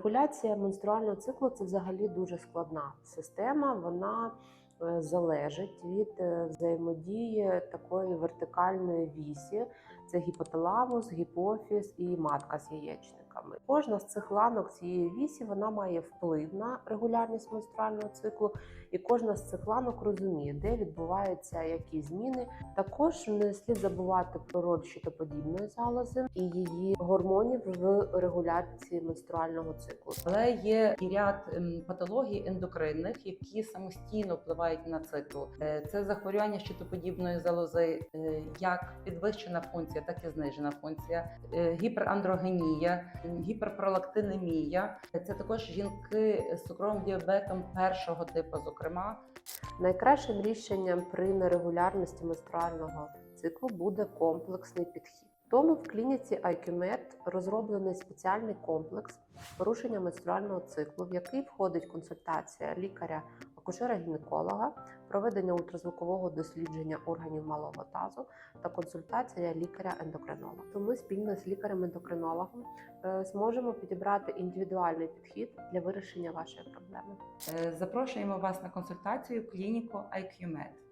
Регуляція менструального циклу це взагалі дуже складна система. Вона залежить від е, взаємодії такої вертикальної вісі. Це гіпоталамус, гіпофіз і матка з яєчниками. Кожна з цих ланок цієї вісі вона має вплив на регулярність менструального циклу, і кожна з цих ланок розуміє, де відбуваються які зміни. Також не слід забувати про роль щитоподібної залози і її гормонів в регуляції менструального циклу. Але є ряд ем, патологій ендокринних, які самостійно впливають на цикл. Е, Це захворювання щитоподібної залози, е, як підвищена функція, так і знижена функція, е, гіперандрогенія, гіперпролактинемія. Це також жінки з цукровим діабетом першого типу, зокрема. Найкращим рішенням при нерегулярності менструального циклу буде комплексний підхід. Тому в клініці IQMed розроблений спеціальний комплекс порушення менструального циклу, в який входить консультація лікаря акушера-гінеколога, проведення ультразвукового дослідження органів малого тазу та консультація лікаря-ендокринолога. То ми спільно з лікарем-ендокринологом е, зможемо підібрати індивідуальний підхід для вирішення вашої проблеми. Е, Запрошуємо вас на консультацію клініку IQMed.